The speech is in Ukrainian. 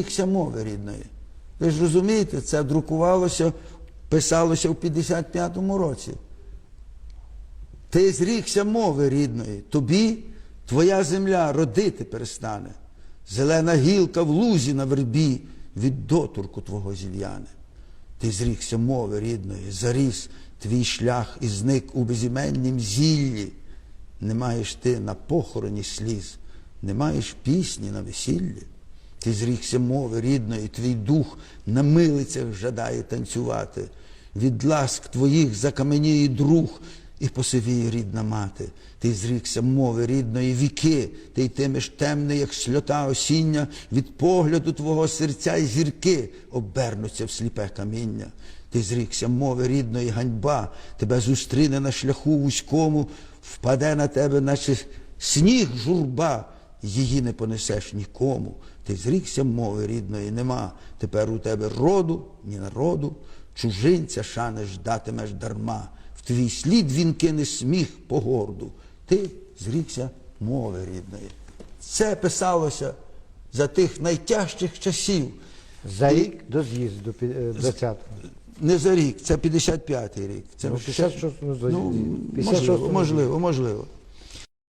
зрікся мови рідної. Ви ж розумієте, це друкувалося, писалося в 55-му році. Ти зрікся мови рідної, тобі твоя земля родити перестане. Зелена гілка в лузі на вербі від доторку твого зів'яне. Ти зрікся мови рідної, заріс твій шлях і зник у безіменнім зіллі. Не маєш ти на похороні сліз, не маєш пісні на весіллі. Ти зрікся мови рідної, твій дух на милицях жадає танцювати. Від ласк твоїх закаменіє друг і посивіє рідна мати. Ти зрікся мови рідної віки, ти йтимеш темний, як сльота осіння, від погляду твого серця й зірки обернуться в сліпе каміння. Ти зрікся мови рідної ганьба, тебе зустріне на шляху вузькому, впаде на тебе, наче сніг журба, її не понесеш нікому. Ти зрікся мови рідної нема. Тепер у тебе роду, ні народу, чужинця шани ждатимеш дарма. В твій слід він кине сміх по горду. Ти зрікся мови рідної. Це писалося за тих найтяжчих часів. За І рік до з'їзду е, 20-го. Не за рік, це 55-й рік. Це Ну, 56 ну, за- ну, 56 можливо, можливо, можливо.